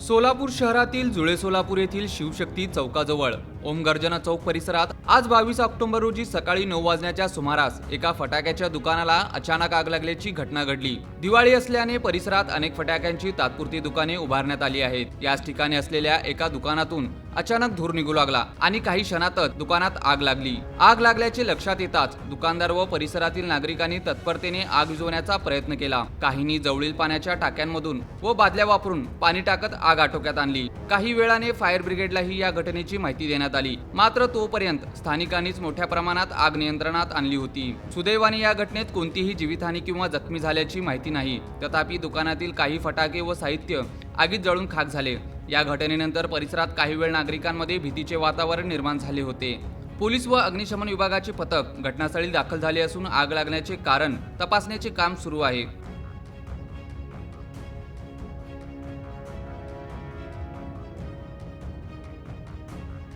सोलापूर शहरातील जुळे सोलापूर येथील शिवशक्ती चौकाजवळ. ओम गर्जना चौक परिसरात आज बावीस ऑक्टोबर रोजी सकाळी नऊ वाजण्याच्या सुमारास एका फटाक्याच्या दुकानाला अचानक आग लागल्याची घटना घडली. दिवाळी असल्याने परिसरात अनेक फटाक्यांची तात्पुरती दुकाने उभारण्यात आली आहेत. याच ठिकाणी असलेल्या एका दुकानातून अचानक धूर निघू लागला आणि काही क्षणातच दुकानात आग लागली. आग लागल्याचे लक्षात येताच दुकानदार व परिसरातील नागरिकांनी तत्परतेने आग विझवण्याचा प्रयत्न केला. काहींनी जवळील पाण्याच्या टाक्यांमधून व बादल्या वापरून पाणी टाकत आग आटोक्यात आणली. काही वेळाने फायर ब्रिगेडलाही या घटनेची माहिती देण्यात आली. मात्र तोपर्यंत स्थानिकांनीच मोठ्या प्रमाणात आग नियंत्रणात आणली होती. सुदैवाने या घटनेत कोणतीही जीवितहानी किंवा जखमी झाल्याची माहिती नाही. तथापि दुकानातील काही फटाके व साहित्य आगीत जळून खाक झाले. या घटनेनंतर परिसरात काही वेळ नागरिकांमध्ये भीतीचे वातावरण निर्माण झाले होते. पोलीस व अग्निशमन विभागाचे पथक घटनास्थळी दाखल झाले असून आग लागण्याचे कारण तपासण्याचे काम सुरू आहे.